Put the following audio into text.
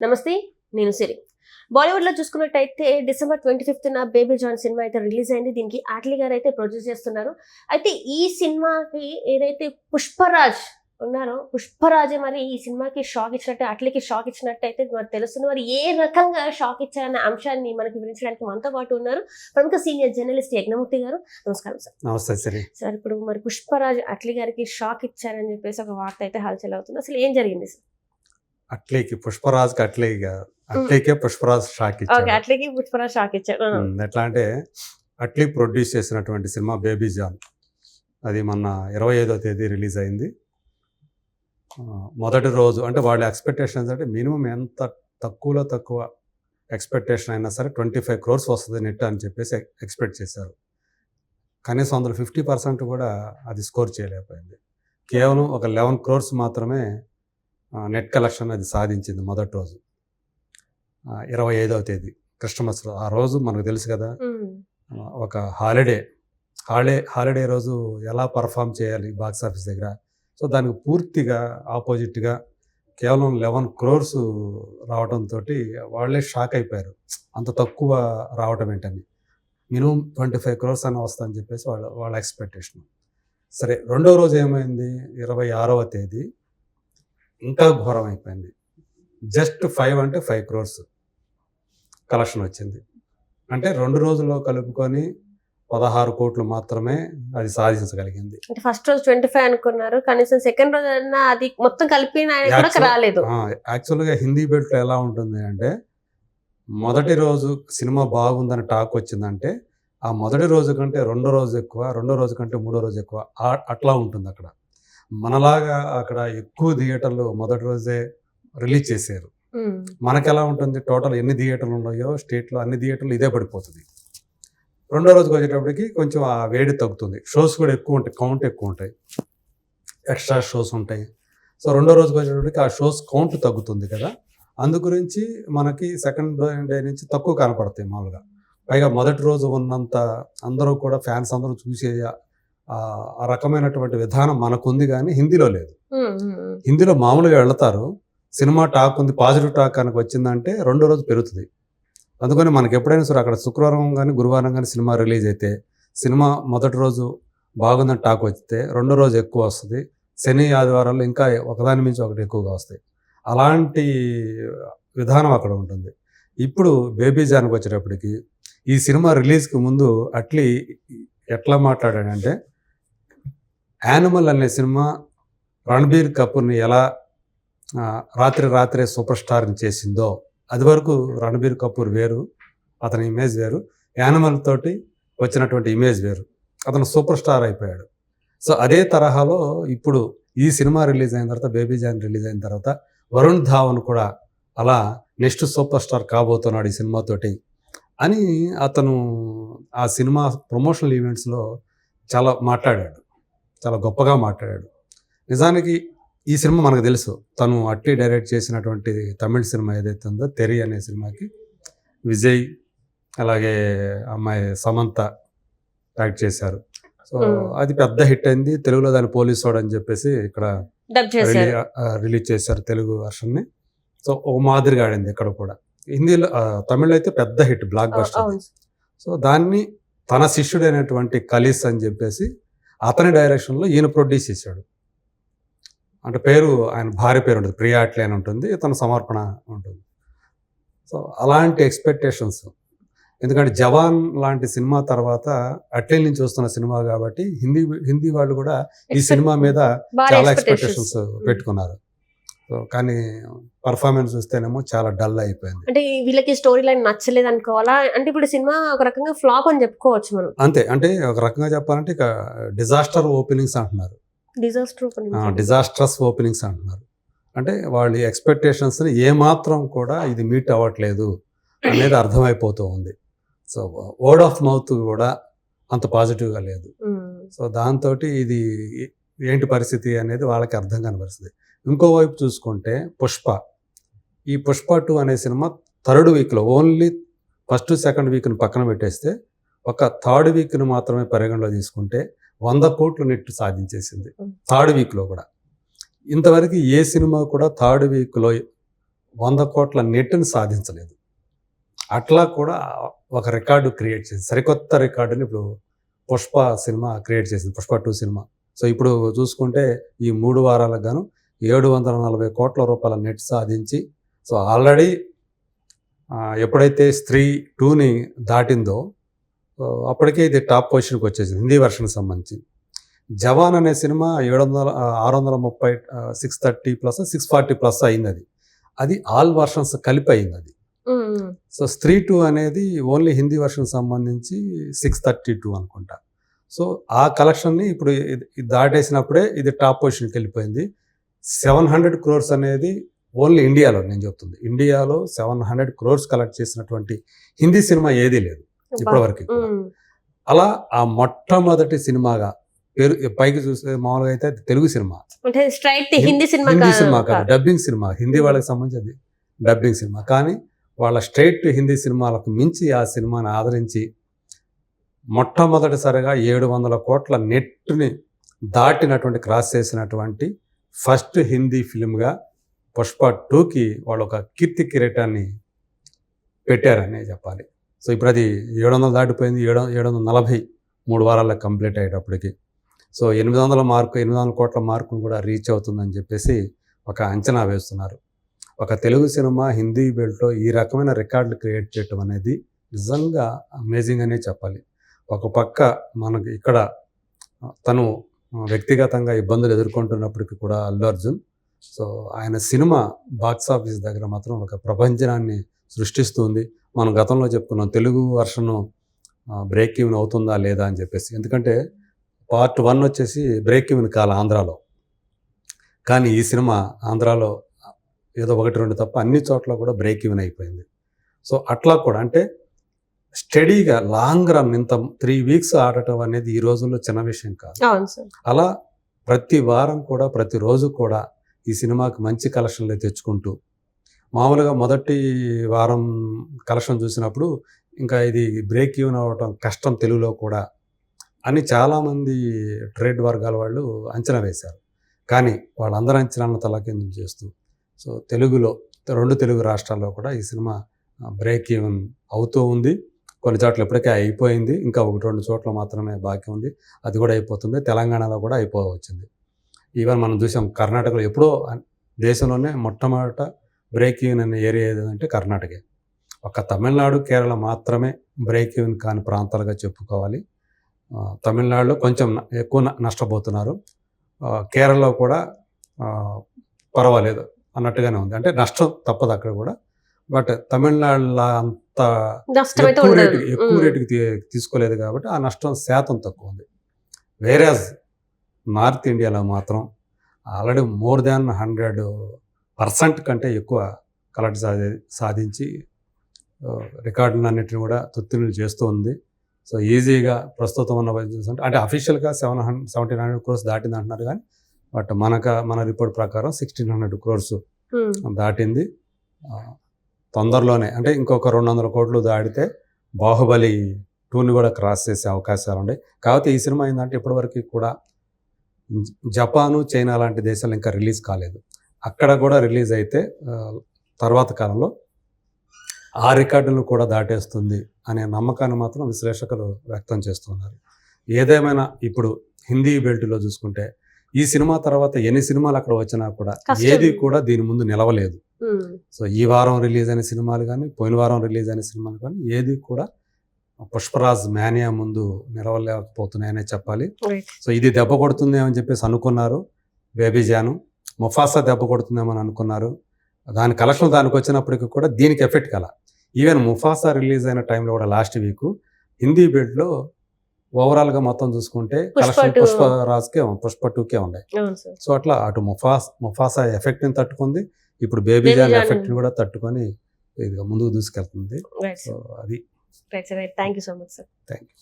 నమస్తే నేను సిరి. బాలీవుడ్లో చూసుకున్నట్టయితే డిసెంబర్ ట్వంటీ ఫిఫ్త్ నా బేబీ జాన్ సినిమా అయితే రిలీజ్ అయింది. దీనికి ఆట్లీ గారు అయితే ప్రొడ్యూస్ చేస్తున్నారు. అయితే ఈ సినిమాకి ఏదైతే పుష్పరాజ్ ఉన్నారో పుష్పరాజే మరి ఈ సినిమాకి షాక్ ఇచ్చినట్టు అట్లీకి షాక్ ఇచ్చినట్టు అయితే మరి తెలుస్తుంది. మరి ఏ రకంగా షాక్ ఇచ్చారన్న అంశాన్ని మనకి వివరించడానికి మనతో పాటు ఉన్నారు ప్రముఖ సీనియర్ జర్నలిస్ట్ యజ్ఞమూర్తి గారు. నమస్కారం సార్. నమస్తే సరే. సార్ ఇప్పుడు మరి పుష్పరాజ్ అట్లీ గారికి షాక్ ఇచ్చారని చెప్పేసి ఒక వార్త అయితే హల్చల్ అవుతుంది అసలు ఏం జరిగింది సార్? అట్లీకి పుష్పరాజ్కి అట్లీగా అట్లీకే పుష్పరాజ్ షాక్ ఇచ్చాడు అట్లీకి పుష్పరాజ్ షాక్. ఉమ్, ఎట్లా అంటే అట్లీ ప్రొడ్యూస్ చేసినటువంటి సినిమా బేబీ జాన్ అది మొన్న ఇరవై ఐదో తేదీ రిలీజ్ అయింది. మొదటి రోజు అంటే వాళ్ళ ఎక్స్పెక్టేషన్స్ అంటే మినిమం ఎంత తక్కువలో తక్కువ ఎక్స్పెక్టేషన్ అయినా సరే ట్వంటీ ఫైవ్ క్రోర్స్ వస్తుంది నెట్ అని చెప్పేసి ఎక్స్పెక్ట్ చేశారు. కనీసం అందులో ఫిఫ్టీ పర్సెంట్ కూడా అది స్కోర్ చేయలేకపోయింది. కేవలం ఒక లెవెన్ క్రోర్స్ మాత్రమే నెట్ కలెక్షన్ అది సాధించింది మొదటి రోజు. ఇరవై ఐదవ తేదీ క్రిస్టమస్ ఆ రోజు మనకు తెలుసు కదా ఒక హాలిడే హాలిడే హాలిడే రోజు ఎలా పర్ఫామ్ చేయాలి బాక్స్ ఆఫీస్ దగ్గర? సో దానికి పూర్తిగా ఆపోజిట్గా కేవలం లెవెన్ క్రోర్స్ రావడంతో వాళ్ళే షాక్ అయిపోయారు. అంత తక్కువ రావటం ఏంటని. మినిమం ట్వంటీ ఫైవ్ క్రోర్స్ అని వస్తుందని చెప్పేసి వాళ్ళ వాళ్ళ ఎక్స్పెక్టేషన్ సరే రెండో రోజు ఏమైంది? ఇరవై ఆరవ తేదీ. ఇంకా ఘోరం అయిపోయింది. జస్ట్ ఫైవ్ అంటే ఫైవ్ క్రోర్స్ కలెక్షన్ వచ్చింది. అంటే రెండు రోజుల్లో కలుపుకొని పదహారు కోట్లు మాత్రమే అది సాధించగలిగింది. అంటే ఫస్ట్ రోజు ట్వంటీ ఫైవ్ అనుకున్నారు కనీసం సెకండ్ రోజు అది మొత్తం కలిపి రాలేదు. యాక్చువల్గా హిందీ బెల్ట్లో ఎలా ఉంటుంది అంటే మొదటి రోజు సినిమా బాగుందని టాక్ వచ్చిందంటే ఆ మొదటి రోజు కంటే రెండో రోజు ఎక్కువ రెండో రోజు కంటే మూడో రోజు ఎక్కువ అట్లా ఉంటుంది అక్కడ. మనలాగా అక్కడ ఎక్కువ థియేటర్లు మొదటి రోజే రిలీజ్ చేశారు. మనకి ఎలా ఉంటుంది? టోటల్ ఎన్ని థియేటర్లు ఉన్నాయో స్టేట్లో అన్ని థియేటర్లు ఇదే పడిపోతుంది. రెండో రోజుకి వచ్చేటప్పటికి కొంచెం ఆ వేడి తగ్గుతుంది. షోస్ కూడా ఎక్కువ ఉంటాయి కౌంట్ ఎక్కువ ఉంటాయి. ఎక్స్ట్రా షోస్ ఉంటాయి. సో రెండో రోజుకి వచ్చేటప్పటికి ఆ షోస్ కౌంట్ తగ్గుతుంది కదా. అందు గురించి మనకి సెకండ్ డే నుంచి తక్కువ కనపడతాయి మామూలుగా. పైగా మొదటి రోజు ఉన్నంత అందరూ కూడా ఫ్యాన్స్ అందరూ చూసే ఆ రకమైనటువంటి విధానం మనకుంది కానీ హిందీలో లేదు. హిందీలో మామూలుగా వెళ్తారు. సినిమా టాక్ ఉంది పాజిటివ్ టాక్ కనుక వచ్చిందంటే రెండో రోజు పెరుగుతుంది. అందుకని మనకి ఎప్పుడైనా సరే అక్కడ శుక్రవారం కానీ గురువారం కానీ సినిమా రిలీజ్ అయితే సినిమా మొదటి రోజు బాగుందని టాక్ వస్తే రెండో రోజు ఎక్కువ వస్తుంది. శని ఆదివారాలు ఇంకా ఒకదాని మించి ఒకటి ఎక్కువగా వస్తాయి. అలాంటి విధానం అక్కడ ఉంటుంది. ఇప్పుడు బేబీ జాన్కి వచ్చేటప్పటికి ఈ సినిమా రిలీజ్కి ముందు అట్లీ ఎట్లా మాట్లాడాడంటే యానిమల్ అనే సినిమా రణబీర్ కపూర్ని ఎలా రాత్రి రాత్రే సూపర్ స్టార్ని చేసిందో అది వరకు రణబీర్ కపూర్ వేరు అతని ఇమేజ్ వేరు. యానిమల్ తోటి వచ్చినటువంటి ఇమేజ్ వేరు. అతను సూపర్ స్టార్ అయిపోయాడు. సో అదే తరహాలో ఇప్పుడు ఈ సినిమా రిలీజ్ అయిన తర్వాత బేబీ జాన్ రిలీజ్ అయిన తర్వాత వరుణ్ ధావన్ కూడా అలా నెక్స్ట్ సూపర్ స్టార్ కాబోతున్నాడు ఈ సినిమాతోటి అని అతను ఆ సినిమా ప్రమోషనల్ ఈవెంట్స్లో చాలా మాట్లాడాడు. చాలా గొప్పగా మాట్లాడాడు. నిజానికి ఈ సినిమా మనకు తెలుసు. తను అట్టి డైరెక్ట్ చేసినటువంటి తమిళ సినిమా ఏదైతే ఉందో తెరి అనే సినిమాకి విజయ్ అలాగే అమ్మాయి సమంత యాక్ట్ చేశారు. సో. అది పెద్ద హిట్ అయింది. తెలుగులో దాని పోలీస్ వాడు అని చెప్పేసి ఇక్కడ రిలీజ్ చేశారు తెలుగు వర్షన్ని. సో ఒక మాదిరిగా ఆడింది ఇక్కడ కూడా. హిందీలో ఆ, తమిళ్ళో అయితే పెద్ద హిట్ బ్లాక్ బస్టర్ సో దాన్ని తన శిష్యుడైనటువంటి కలీస్ అని చెప్పేసి అతని డైరెక్షన్లో ఈయన ప్రొడ్యూస్ చేశాడు. అంటే పేరు ఆయన భార్య పేరు ఉంటుంది ప్రియా అట్లే అని ఉంటుంది ఇతను సమర్పణ ఉంటుంది. సో అలాంటి ఎక్స్పెక్టేషన్స్. ఎందుకంటే జవాన్ లాంటి సినిమా తర్వాత అట్లే నుంచి వస్తున్న సినిమా కాబట్టి హిందీ హిందీ వాళ్ళు కూడా ఈ సినిమా మీద చాలా. ఎక్స్పెక్టేషన్స్ పెట్టుకున్నారు. కానీ పర్ఫార్మెన్స్ చూస్తేనేమో చాలా డల్ అయిపోయింది. అంటే వీళ్ళకి స్టోరీ లైన్ నచ్చలేదు అనుకోవాలా అంటే ఇప్పుడు సినిమా ఒక రకంగా ఫ్లాప్ అని చెప్పుకోవచ్చు మనం. అంతే అంటే ఒక రకంగా చెప్పాలంటే ఇక డిజాస్టర్ ఓపెనింగ్స్ అంటున్నారు. డిజాస్టర్ డిజాస్ట్రస్ ఓపెనింగ్స్ అంటున్నారు. అంటే వాళ్ళ ఎక్స్పెక్టేషన్స్ని ఏమాత్రం కూడా ఇది మీట్ అవ్వట్లేదు అనేది అర్థమైపోతూ ఉంది. సో వర్డ్ ఆఫ్ మౌత్ కూడా అంత పాజిటివ్గా లేదు. సో దాంతో ఇది ఏంటి పరిస్థితి అనేది వాళ్ళకి అర్థం కాని పరిస్థితి. ఇంకోవైపు చూసుకుంటే పుష్ప. ఈ పుష్ప టూ అనే సినిమా థర్డ్ వీక్లో ఓన్లీ ఫస్ట్ సెకండ్ వీక్ని పక్కన పెట్టేస్తే ఒక థర్డ్ వీక్ని మాత్రమే పరిగణలో తీసుకుంటే వంద కోట్లు నెట్ సాధించేసింది. థర్డ్ వీక్లో కూడా. ఇంతవరకు ఏ సినిమా కూడా థర్డ్ వీక్లో వంద కోట్ల నెట్ని సాధించలేదు. అట్లా కూడా ఒక రికార్డు క్రియేట్ చేసింది. సరికొత్త రికార్డుని ఇప్పుడు పుష్ప సినిమా క్రియేట్ చేసింది. Pushpa two cinema. సో ఇప్పుడు చూసుకుంటే ఈ మూడు వారాలకు గాను ఏడు వందల నలభై కోట్ల రూపాయల నెట్ సాధించి సో ఆల్రెడీ ఎప్పుడైతే స్త్రీ టూని దాటిందో అప్పటికే ఇది టాప్ పొజిషన్కి వచ్చేసింది హిందీ వెర్షన్కి సంబంధించి. జవాన్ అనే సినిమా ఏడు వందల ఆరు వందల ముప్పై six thirty plus six forty plus అయింది అది అది ఆల్ వర్షన్స్ కలిపి అయింది. అది సో స్త్రీ టూ అనేది ఓన్లీ హిందీ వర్షన్ సంబంధించి సిక్స్ థర్టీ టూ అనుకుంటా. సో ఆ కలెక్షన్ని ఇప్పుడు దాటేసినప్పుడే ఇది టాప్ పొజిషన్కి వెళ్ళిపోయింది. సెవెన్ హండ్రెడ్ క్రోర్స్ అనేది ఓన్లీ ఇండియాలో నేను చెప్తుంది. ఇండియాలో సెవెన్ హండ్రెడ్ క్రోర్స్ కలెక్ట్ చేసినటువంటి హిందీ సినిమా ఏదీ లేదు ఇప్పటివరకు అలా ఆ మొట్టమొదటి సినిమాగా పేరు పైకి చూస్తే మామూలుగా అయితే తెలుగు సినిమా. హిందీ సినిమా కాదు. డబ్బింగ్ సినిమా హిందీ వాళ్ళకి సంబంధించి డబ్బింగ్ సినిమా. కానీ వాళ్ళ స్ట్రైట్ హిందీ సినిమాలకు మించి ఆ సినిమాని ఆదరించి మొట్టమొదటిసారిగా ఏడు వందల కోట్ల నెట్ని దాటినటువంటి క్రాస్ చేసినటువంటి ఫస్ట్ హిందీ ఫిలింగా పుష్ప టూకి వాళ్ళు ఒక కీర్తి కిరీటాన్ని పెట్టారనే చెప్పాలి. సో ఇప్పుడు అది ఏడు వందలు దాటిపోయింది. ఏడు ఏడు వందల నలభై మూడు వారాల్లో కంప్లీట్ అయ్యేటప్పటికి. సో ఎనిమిది వందల మార్కు ఎనిమిది వందల కోట్ల మార్కును కూడా రీచ్ అవుతుందని చెప్పేసి ఒక అంచనా వేస్తున్నారు. ఒక తెలుగు సినిమా హిందీ బెల్ట్లో ఈ రకమైన రికార్డులు క్రియేట్ చేయటం అనేది నిజంగా అమేజింగ్ అనే చెప్పాలి. ఒక పక్క మనకి ఇక్కడ తను వ్యక్తిగతంగా ఇబ్బందులు ఎదుర్కొంటున్నప్పటికీ కూడా అల్లు అర్జున్. సో ఆయన సినిమా బాక్స్ ఆఫీస్ దగ్గర మాత్రం ఒక ప్రపంచాన్ని సృష్టిస్తుంది. మనం గతంలో చెప్పుకున్నాం తెలుగు వర్షను బ్రేక్ ఈవెన్ అవుతుందా లేదా అని చెప్పేసి. ఎందుకంటే పార్ట్ వన్ వచ్చేసి బ్రేక్ ఈవెన్ కాల ఆంధ్రాలో. కానీ ఈ సినిమా ఆంధ్రాలో ఏదో ఒకటి రెండు తప్ప అన్ని చోట్ల కూడా బ్రేక్ ఈవెన్ అయిపోయింది. సో అట్లా కూడా అంటే స్టడీగా లాంగ్ రన్ ఇంత త్రీ వీక్స్ ఆడటం అనేది ఈ రోజుల్లో చిన్న విషయం కాదు. అలా ప్రతి వారం కూడా ప్రతిరోజు కూడా ఈ సినిమాకి మంచి కలెక్షన్లు తెచ్చుకుంటూ మామూలుగా మొదటి వారం కలెక్షన్ చూసినప్పుడు ఇంకా ఇది బ్రేక్ ఈవెన్ అవ్వటం కష్టం తెలుగులో కూడా అని చాలామంది ట్రేడ్ వర్గాల వాళ్ళు అంచనా వేశారు. కానీ వాళ్ళందరూ అంచనాలను తలకిందులు చేస్తూ? సో తెలుగులో రెండు తెలుగు రాష్ట్రాల్లో కూడా ఈ సినిమా బ్రేక్ ఈవెన్ అవుతూ ఉంది. కొన్ని చోట్ల ఇప్పటికే అయిపోయింది. ఇంకా ఒకటి రెండు చోట్ల మాత్రమే బాకీ ఉంది. అది కూడా అయిపోతుంది. తెలంగాణలో కూడా అయిపోవచ్చింది. ఈవెన్ మనం చూసాం కర్ణాటకలో ఎప్పుడో దేశంలోనే మొట్టమొదట బ్రేక్ ఈవెన్ అనే ఏరియా ఏదంటే కర్ణాటకే. ఒక తమిళనాడు కేరళ మాత్రమే బ్రేక్ ఈవెన్ కాని ప్రాంతాలుగా చెప్పుకోవాలి. తమిళనాడులో కొంచెం ఎక్కువ న- నష్టపోతున్నారు. కేరళలో కూడా పర్వాలేదు అన్నట్టుగానే ఉంది. అంటే నష్టం తప్పదు అక్కడ కూడా. బట్ తమిళనాడులో అంత ఎక్కువ రేటు ఎక్కువ రేటుకి తీ- తీసుకోలేదు కాబట్టి ఆ నష్టం శాతం తక్కువ ఉంది. వేరేజ్ నార్త్ ఇండియాలో మాత్రం already more than hundred percent కంటే ఎక్కువ కలెక్ట్ సాధి సాధించి రికార్డులన్నిటిని కూడా తుత్తులు చేస్తూ ఉంది. సో ఈజీగా ప్రస్తుతం ఉన్న చూస్తుంటే అంటే అఫీషియల్గా seven hundred seventeen hundred crores దాటింది అంటున్నారు కానీ బట్ మనక మన రిపోర్ట్ ప్రకారం సిక్స్టీన్ హండ్రెడ్ క్రోర్స్ దాటింది. తొందరలోనే. అంటే ఇంకొక రెండు వందల కోట్లు దాటితే బాహుబలి టూని కూడా క్రాస్ చేసే అవకాశాలు ఉన్నాయి కాకపోతే ఈ సినిమా ఏంటంటే ఇప్పటివరకు కూడా జపాను చైనా లాంటి దేశాలు ఇంకా రిలీజ్ కాలేదు. అక్కడ కూడా రిలీజ్ అయితే తర్వాత కాలంలో ఆ రికార్డులను కూడా దాటేస్తుంది అనే నమ్మకాన్ని మాత్రం విశ్లేషకులు వ్యక్తం చేస్తున్నారు. ఏదేమైనా ఇప్పుడు హిందీ బెల్ట్లో చూసుకుంటే ఈ సినిమా తర్వాత ఎన్ని సినిమాలు అక్కడ వచ్చినా కూడా. ఏది కూడా దీని ముందు నిలవలేదు. సో ఈ వారం రిలీజ్ అయిన సినిమాలు కానీ పోయిన వారం రిలీజ్ అయిన సినిమాలు కానీ ఏది కూడా పుష్పరాజ్ మేనియా ముందు నిలవలేకపోతున్నాయనే చెప్పాలి. సో ఇది దెబ్బ కొడుతుందేమో అని చెప్పేసి అనుకున్నారు బేబీ జాను. ముఫాసా దెబ్బ కొడుతుందేమో అని అనుకున్నారు. దాని కలెక్షన్ దానికి వచ్చినప్పటికీ కూడా దీనికి ఎఫెక్ట్ కల. ఈవెన్ ముఫాసా రిలీజ్ అయిన టైంలో కూడా లాస్ట్ వీక్ హిందీ బెడ్లో ఓవరాల్గా మొత్తం చూసుకుంటే కలెక్షన్. పుష్పరాజ్కే పుష్ప టూకే ఉన్నాయి. సో అట్లా అటు ముఫాస్ ముఫాసా ఎఫెక్ట్ని తట్టుకుంది. ఇప్పుడు బేబీ జాన్. ఎఫెక్ట్ని కూడా తట్టుకొని ఇది ముందుకు దూసుకెళ్తుంది. సో అది thank you so much sir thank you